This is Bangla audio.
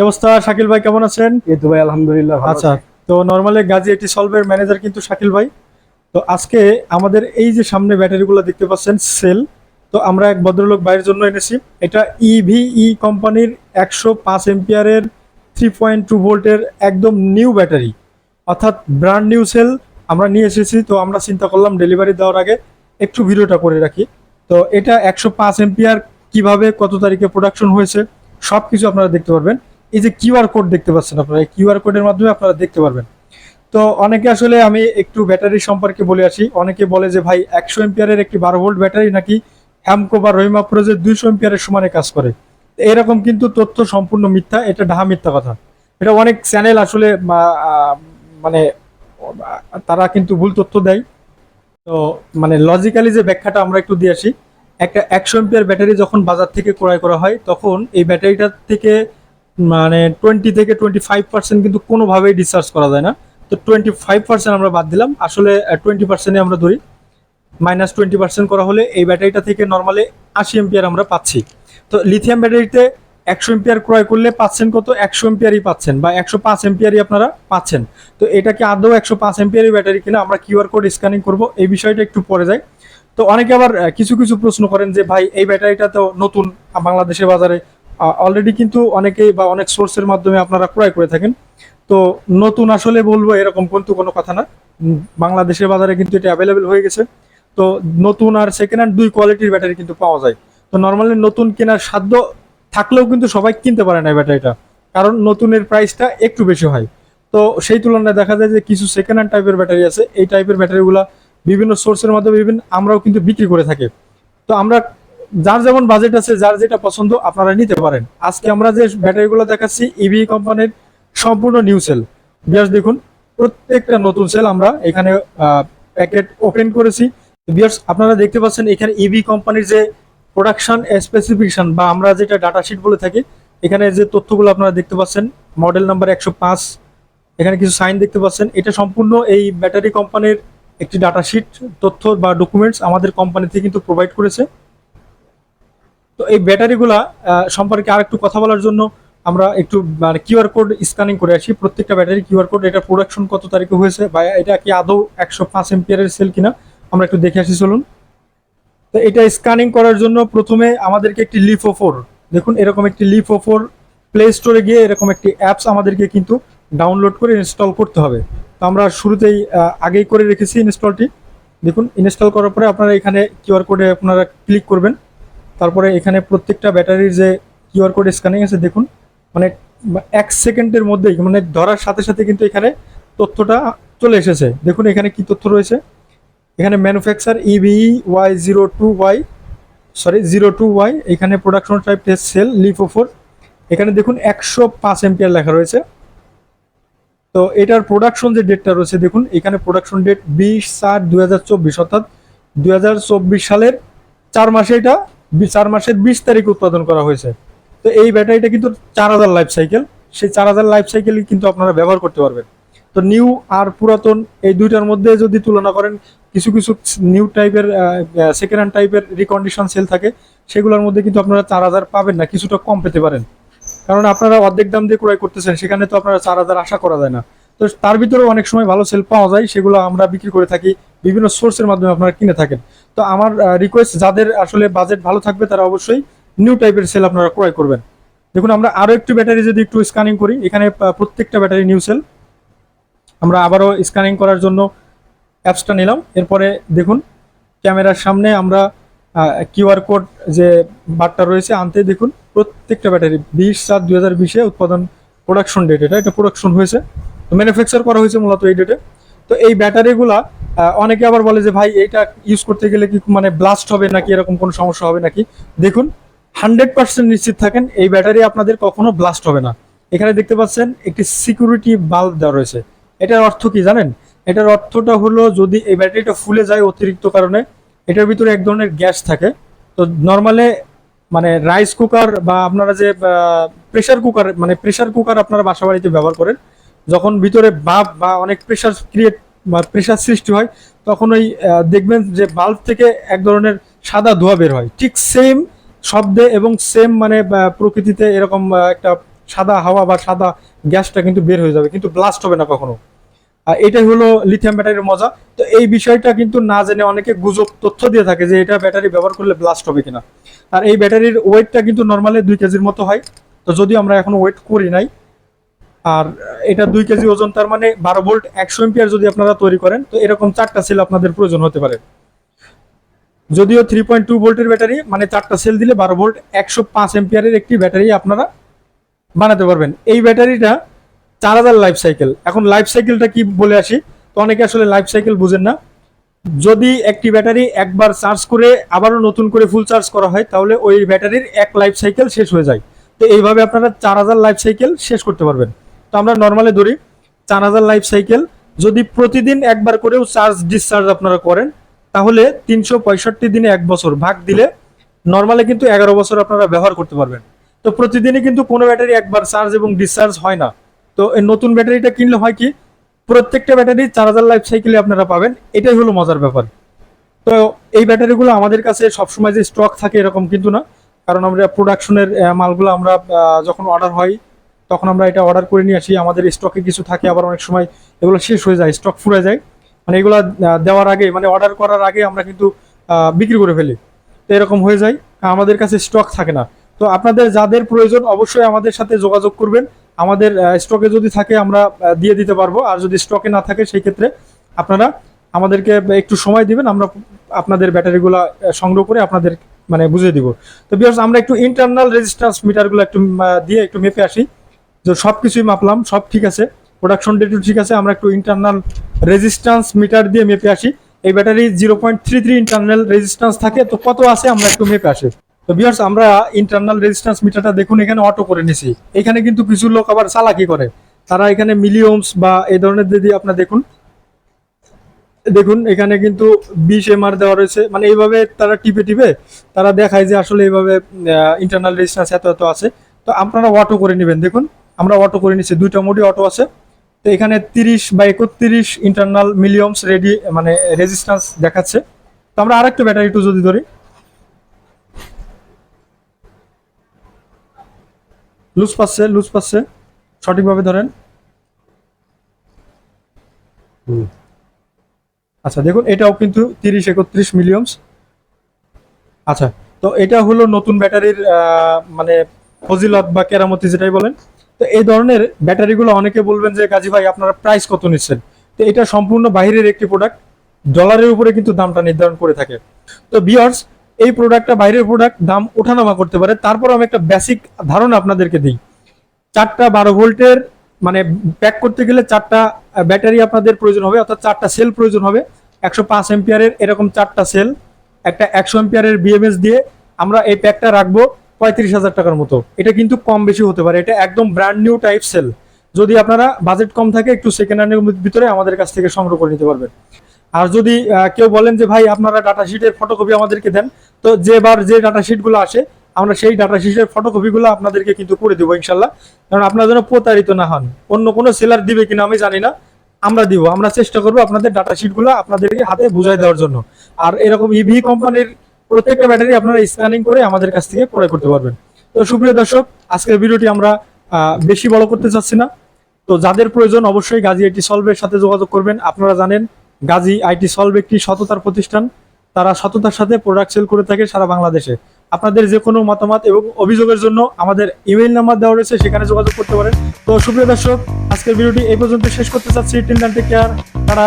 কি অবস্থা? শাকিল ভাই কেমন আছেন? এই তো ভাই আলহামদুলিল্লাহ আচ্ছা। তো নর্মালি গাজী এটি সলভের ম্যানেজার কিন্তু শাকিল ভাই। তো আজকে আমাদের এই যে সামনে ব্যাটারিগুলো দেখতে পাচ্ছেন সেল তো আমরা এক ভদ্রলোক ভাইয়ের জন্য এনেছি। এটা ইভিই কোম্পানির একশো পাঁচ এম্পিয়ারের থ্রি পয়েন্ট টু ভোল্টের একদম নিউ ব্যাটারি অর্থাৎ ব্র্যান্ড নিউ সেল আমরা নিয়ে এসেছি তো আমরা চিন্তা করলাম ডেলিভারি দেওয়ার আগে একটু ভিডিওটা করে রাখি। তো এটা একশো পাঁচ এম্পিয়ার কীভাবে কত তারিখে প্রোডাকশন হয়েছে সব কিছু আপনারা দেখতে পারবেন। এই যে কিউআর কোড দেখতে পাচ্ছেন আপনারা কিউআর কোডের মাধ্যমে আপনারা দেখতে পারবেন। তো অনেকে আসলে আমি একটু ব্যাটারি সম্পর্কে বলে আসি, অনেকে বলে যে ভাই একশো এম্পিয়ারের একটি বারো ভোল্ট ব্যাটারি নাকি হ্যামকো বা রহিমা প্রোজের দুইশো এম্পিয়ারের সমানে কাজ করে। এরকম কিন্তু তথ্য সম্পূর্ণ মিথ্যা, এটা ঢাহা মিথ্যা কথা। এটা অনেক চ্যানেল আসলে মানে তারা কিন্তু ভুল তথ্য দেয়। তো মানে লজিক্যালি যে ব্যাখ্যাটা আমরা একটু দিয়ে আসি, একটা একশো এম্পিয়ার ব্যাটারি যখন বাজার থেকে ক্রয় করা হয়, তখন এই ব্যাটারিটার থেকে মানে টোয়েন্টি থেকে টোয়েন্টি ফাইভ পার্সেন্ট কিন্তু কোনোভাবেই ডিসচার্জ করা যায় না। তো টোয়েন্টি ফাইভ পার্সেন্ট আমরা বাদ দিলাম। আসলে টোয়েন্টি পার্সেন্টে আমরা ধরি। মাইনাস টোয়েন্টি পার্সেন্ট করা হলে এই ব্যাটারিটা থেকে নর্মালি আশি এম্পিয়ার আমরা পাচ্ছি। তো লিথিয়াম ব্যাটারিতে একশো এম্পিয়ার ক্রয় করলে পাচ্ছেন কত? একশো এম্পিয়ারই পাচ্ছেন বা একশো পাঁচ এম্পিয়ারই আপনারা পাচ্ছেন। তো এটা কি আদৌ একশো পাঁচ এম্পিয়ারের ব্যাটারি কিনা আমরা কিউআর কোড স্ক্যানিং করব। এই বিষয়টা একটু পরে যাই। তো অনেকে আবার কিছু কিছু প্রশ্ন করেন যে, ভাই, এই ব্যাটারিটা তো নতুন বাংলাদেশের বাজারে অলরেডি কিন্তু অনেকেই বা অনেক সোর্সের মাধ্যমে আপনারা ক্রয় করে থাকেন। তো নতুন আসলে বলব এরকম কিন্তু কোনো কথা না। বাংলাদেশের বাজারে কিন্তু এটা অ্যাভেলেবেল হয়ে গেছে। তো নতুন আর সেকেন্ড হ্যান্ড দুই কোয়ালিটির ব্যাটারি কিন্তু পাওয়া যায়। তো নর্মালি নতুন কেনার সাধ্য থাকলেও কিন্তু সবাই কিনতে পারে না ব্যাটারিটা কারণ নতুনের প্রাইসটা একটু বেশি হয়। তো সেই তুলনায় দেখা যায় যে কিছু সেকেন্ড হ্যান্ড টাইপের ব্যাটারি আছে। এই টাইপের ব্যাটারিগুলো বিভিন্ন সোর্সের মাধ্যমে বিভিন্ন আমরাও কিন্তু বিক্রি করে থাকি। তো আমরা যার যেমন বাজেট আছে, যার যেটা পছন্দ আপনারা নিতে পারেন। আজকে আমরা যে ব্যাটারিগুলো দেখাচ্ছি ইভি কোম্পানির সম্পূর্ণ নিউ সেল বিয়াস, দেখুন, প্রত্যেকটা নতুন সেল আমরা এখানে প্যাকেট ওপেন করেছি। বিয়ার্স আপনারা দেখতে পাচ্ছেন এখানে ইভি কোম্পানির যে প্রোডাকশন স্পেসিফিকেশন বা আমরা যেটা ডাটা শিট বলে থাকি, এখানে যে তথ্যগুলো আপনারা দেখতে পাচ্ছেন মডেল নাম্বার একশো পাঁচ, এখানে কিছু সাইন দেখতে পাচ্ছেন। এটা সম্পূর্ণ এই ব্যাটারি কোম্পানির একটি ডাটা শিট তথ্য বা ডকুমেন্টস আমাদের কোম্পানিতে কিন্তু প্রোভাইড করেছে। তো এই ব্যাটারিগুলা সম্পর্কে আর একটু কথা বলার জন্য আমরা একটু মানে কিউআর কোড স্ক্যানিং করে আসি। প্রত্যেকটা ব্যাটারি কিউআর কোড এটা প্রোডাকশন কত তারিখে হয়েছে বা এটা কি আদৌ একশো পাঁচ এম্পিয়ারের সেল কিনা? আমরা একটু দেখে আসি, চলুন। তো এটা স্ক্যানিং করার জন্য প্রথমে আমাদেরকে একটি লিফো ফোর দেখুন, এরকম একটি লিফো ফোর প্লে স্টোরে গিয়ে এরকম একটি অ্যাপস আমাদেরকে কিন্তু ডাউনলোড করে ইনস্টল করতে হবে। তো আমরা শুরুতেই আগেই করে রেখেছি ইনস্টলটি দেখুন ইনস্টল করার পরে আপনারা এখানে কিউআর কোডে আপনারা ক্লিক করবেন। তারপরে এখানে প্রত্যেকটা ব্যাটারির যে কিউআর কোড স্ক্যানিং আছে, দেখুন মানে এক সেকেন্ডের মধ্যেই মানে ধরার সাথে সাথে কিন্তু এখানে তথ্যটা চলে এসেছে। দেখুন এখানে কি তথ্য রয়েছে। এখানে manufacture EVE Y zero two Y sorry zero two Y এখানে প্রোডাকশন টাইপ টেস্ট সেল লিফো ফোর এখানে দেখুন একশো পাঁচ এম্পিয়ার লেখা রয়েছে। তো এটার প্রোডাকশন যে ডেটটা রয়েছে, দেখুন, এখানে প্রোডাকশন ডেট বিশ চার দু হাজার চব্বিশ, অর্থাৎ দু হাজার চব্বিশ সালের চার মাসে এটা চার মাসের বিশ তারিখ উৎপাদন করা হয়েছে। তো এই ব্যাটারিটা কিন্তু চার হাজার লাইফ সাইকেল সেই চার হাজার লাইফ সাইকেল কিন্তু আপনারা ব্যবহার করতে পারবেন। তো নিউ আর পুরাতন এই দুইটার মধ্যে যদি তুলনা করেন, কিছু কিছু নিউ টাইপের সেকেন্ড হ্যান্ড টাইপের রিকন্ডিশন সেল থাকে, সেগুলোর মধ্যে কিন্তু আপনারা চার হাজার পাবেন না, কিছুটা কম পেতে পারেন। কারণ আপনারা অর্ধেক দাম দিয়ে ক্রয় করতেছেন, সেখানে তো আপনারা চার হাজার আশা করা যায় না। তো তার ভিতরে অনেক সময় ভালো সেল পাওয়া যায়, সেগুলো আমরা বিক্রি করে থাকি, বিভিন্ন সোর্সের মাধ্যমে আপনারা কিনে থাকেন। তো আমার রিকোয়েস্ট যাদের আসলে বাজেট ভালো থাকবে তারা অবশ্যই নিউ টাইপের সেল আপনারা ক্রয় করবেন। দেখুন, আমরা আরও একটু ব্যাটারি যদি একটু স্ক্যানিং করি, এখানে প্রত্যেকটা ব্যাটারি নিউ সেল আমরা আবারও স্ক্যানিং করার জন্য অ্যাপসটা নিলাম। এরপরে দেখুন, ক্যামেরার সামনে আমরা কিউআর কোড যে বারটা রয়েছে, আনতে দেখুন, প্রত্যেকটা ব্যাটারি বিশ সাত দুই হাজার বিশে উৎপাদন প্রোডাকশন ডেট এটা এটা প্রোডাকশন হয়েছে। ম্যানুফ্যাকচার করা হয়েছে মূলত এই ডেটে তো এই ব্যাটারিগুলা অনেকে আবার বলে যে, ভাই, এটা ইউজ করতে গেলে কি মানে ব্লাস্ট হবে নাকি? এরকম কোনো সমস্যা হবে নাকি? দেখুন হান্ড্রেড পার্সেন্ট নিশ্চিত থাকেন, এই ব্যাটারি আপনাদের কখনো ব্লাস্ট হবে না। এখানে দেখতে পাচ্ছেন, একটি সিকিউরিটি বাল্ব দেওয়া রয়েছে। এটার অর্থ কি জানেন? এটার অর্থটা হলো, যদি এই ব্যাটারিটা ফুলে যায় অতিরিক্ত কারণে, এটার ভিতরে এক ধরনের গ্যাস থাকে। তো নর্মালে মানে রাইস কুকার বা আপনারা যে প্রেসার কুকার মানে প্রেসার কুকার আপনারা বাসা বাড়িতে ব্যবহার করেন, যখন ভিতরে বাপ বা অনেক প্রেশার ক্রিয়েট বা প্রেশার সৃষ্টি হয়, তখন ওই দেখবেন যে বাল্ব থেকে এক ধরনের সাদা ধোঁয়া বের হয়। ঠিক সেম শব্দে এবং সেম মানে প্রকৃতিতে এরকম একটা সাদা হাওয়া বা সাদা গ্যাসটা কিন্তু বের হয়ে যাবে, কিন্তু ব্লাস্ট হবে না কখনো। আর এটাই হলো লিথিয়াম ব্যাটারির মজা। তো এই বিষয়টা কিন্তু না জেনে অনেকে গুজব তথ্য দিয়ে থাকে যে এটা ব্যাটারি ব্যবহার করলে ব্লাস্ট হবে কিনা। আর এই ব্যাটারির ওয়েটটা কিন্তু নর্মালি দুই কেজির মতো হয়। তো যদি আমরা এখন ওয়েট করি নাই আর এটা দুই কেজি ওজন, তার মানে বারো ভোল্ট একশো এম্পিয়ার যদি আপনারা তৈরি করেন, তো এরকম চারটা সেল আপনাদের প্রয়োজন হতে পারে। যদিও থ্রি পয়েন্ট টু ভোল্টের ব্যাটারি মানে চারটা সেল দিলে বারো ভোল্ট একশো পাঁচ এম্পিয়ারের একটি ব্যাটারি আপনারা বানাতে পারবেন। এই ব্যাটারিটা চার হাজার লাইফ সাইকেল এখন লাইফ সাইকেলটা কি বলে আসি? তো অনেকে আসলে লাইফ সাইকেল বুঝেন না। যদি একটি ব্যাটারি একবার চার্জ করে আবারও নতুন করে ফুল চার্জ করা হয়, তাহলে ওই ব্যাটারির এক লাইফ সাইকেল শেষ হয়ে যায়। তো এইভাবে আপনারা চার হাজার লাইফ সাইকেল শেষ করতে পারবেন। তো আমরা নর্মালি ধরি চার হাজার লাইফ সাইকেল যদি প্রতিদিন একবার করেও চার্জ ডিসচার্জ আপনারা করেন, তাহলে তিনশো পঁয়ষট্টি দিনে এক বছর ভাগ দিলে নর্মালি কিন্তু এগারো বছর আপনারা ব্যবহার করতে পারবেন। তো প্রতিদিনই কিন্তু কোনো ব্যাটারি একবার চার্জ এবং ডিসচার্জ হয় না। তো এই নতুন ব্যাটারিটা কিনলে হয় কি, প্রত্যেকটা ব্যাটারি চার হাজার লাইফ সাইকেলে আপনারা পাবেন। এটাই হলো মজার ব্যাপার। তো এই ব্যাটারিগুলো আমাদের কাছে সবসময় যে স্টক থাকে এরকম কিন্তু না। কারণ আমরা প্রোডাকশনের মালগুলো আমরা যখন অর্ডার হয় তখন আমরা এটা অর্ডার করে নিয়ে আসি। আমাদের স্টকে কিছু থাকে, আবার অনেক সময় এগুলো শেষ হয়ে যায় স্টক ফুরে যায়। মানে এগুলো দেওয়ার আগে মানে অর্ডার করার আগে আমরা কিন্তু বিক্রি করে ফেলি। তো এরকম হয়ে যায়। আমাদের কাছে স্টক থাকে না। তো আপনাদের যাদের প্রয়োজন অবশ্যই আমাদের সাথে যোগাযোগ করবেন। আমাদের স্টকে যদি থাকে আমরা দিয়ে দিতে পারব। আর যদি স্টকে না থাকে সেই ক্ষেত্রে আপনারা আমাদেরকে একটু সময় দিবেন। আমরা আপনাদের ব্যাটারিগুলো সংগ্রহ করে আপনাদের মানে বুঝিয়ে দিব। তো বিকজ আমরা একটু ইন্টারনাল রেজিস্ট্যান্স মিটারগুলো একটু দিয়ে একটু মেপে আসি। যে সব কিছুই মাপলাম, সব ঠিক আছে। প্রোডাকশন ডেটু ঠিক আছে, আমরা একটু ইন্টারনাল রেজিস্ট্যান্স মিটার দিয়ে মেপে আসি। এই battery zero point three three internal resistance থাকে, তো কত আছে আমরা একটু মেপে আসি। তো বিয়ার্স আমরা ইন্টারনাল রেজিস্ট্যান্স মিটারটা দেখুন, এখানে অটো করে নিছি। এখানে কিন্তু কিছু লোক আবার চালাকি করে। তারা এখানে মিলিয়মস বা এই ধরনের যদি আপনার দেখুন দেখুন, এখানে কিন্তু বিশ এমআর দেওয়া রয়েছে। মানে এইভাবে তারা টিপে টিপে তারা দেখায় যে আসলে এইভাবে ইন্টারনাল রেজিস্ট্যান্স এত এত আছে। তো আপনারা অটো করে নেবেন, দেখুন। আমরা অটো করে নিচ্ছি দুইটা মোডই অটো আছে। তো এখানে তিরিশ বা একত্রিশ ইন্টারনাল মিলিয়মস রেডি মানে রেজিস্ট্যান্স দেখাচ্ছে। তো আমরা আর আরেকটা ব্যাটারি একটু যদি ধরি। লুজ পাচ্ছে লুজ পাচ্ছে। সঠিকভাবে ধরেন। আচ্ছা দেখুন এটাও কিন্তু তিরিশ একত্রিশ মিলিয়মস আচ্ছা তো এটা হলো নতুন ব্যাটারির আহ, মানে ফজিলত বা কেরামতি যেটাই বলেন। তো এই ধরনের ব্যাটারিগুলো অনেকে বলবেন যে, গাজী ভাই, আপনারা প্রাইস কত নিচ্ছেন? তো এটা সম্পূর্ণ বাইরের একটি প্রোডাক্ট ডলারের উপরে কিন্তু দামটা নির্ধারণ করে থাকে। তো বিয়ার্স এই প্রোডাক্টটা বাইরের প্রোডাক্ট দাম ওঠানামা করতে পারে। তারপর আমি একটা বেসিক ধারণা আপনাদেরকে দিই। চারটা বারো ভোল্টের মানে প্যাক করতে গেলে চারটা ব্যাটারি আপনাদের প্রয়োজন হবে, অর্থাৎ চারটা সেল প্রয়োজন হবে। একশো পাঁচ এম্পিয়ারের এরকম চারটা সেল একটা একশো এম্পিয়ারের বিএমএস দিয়ে আমরা এই প্যাকটা রাখব। পঁয়ত্রিশ হাজার টাকার মতো। এটা কিন্তু কম বেশি হতে পারে। এটা একদম ব্র্যান্ড নিউ টাইপ সেল যদি আপনারা বাজেট কম থাকে, একটু সেকেন্ড হ্যান্ডের ভিতরে আমাদের কাছ থেকে সংগ্রহ করে নিতে পারবেন। আর যদি কেউ বলেন যে, ভাই, আপনারা ডাটা শিটের ফটোকপি আমাদেরকে দেন, তো যেবার যে ডাটা শিটগুলো আসে, আমরা সেই ডাটা শিটের ফটোকপিগুলো আপনাদেরকে কিন্তু করে দেবো, ইনশাল্লাহ। কারণ আপনারা যেন প্রতারিত না হন। অন্য কোনো সেলার দিবে কিনা আমি জানি না। আমরা দিব। আমরা চেষ্টা করব আপনাদের ডাটা শিটগুলো আপনাদেরকে হাতে বুঝাই দেওয়ার জন্য। আর এরকম ইভি কোম্পানির প্রত্যেকটা ব্যাটারি আপনারা স্ক্যানিং করে আমাদের কাছ থেকে ক্রয় করতে পারবেন। তো সুপ্রিয় দর্শক, আজকের ভিডিওটি আমরা বেশি বড় করতে চাচ্ছি না। তো যাদের প্রয়োজন অবশ্যই গাজী আইটি সলভের সাথে যোগাযোগ করবেন। আপনারা জানেন, গাজী আইটি সলভ একটি সততার প্রতিষ্ঠান। তারা সততার সাথে প্রোডাক্ট সেল করে থাকে সারা বাংলাদেশে। আপনাদের যে কোনো মতামত এবং অভিযোগের জন্য আমাদের ইমেইল নাম্বার দেওয়া রয়েছে, সেখানে যোগাযোগ করতে পারেন। তো সুপ্রিয় দর্শক, আজকের ভিডিওটি এই পর্যন্ত শেষ করতে চাচ্ছি। টিল টেক কেয়ার তারা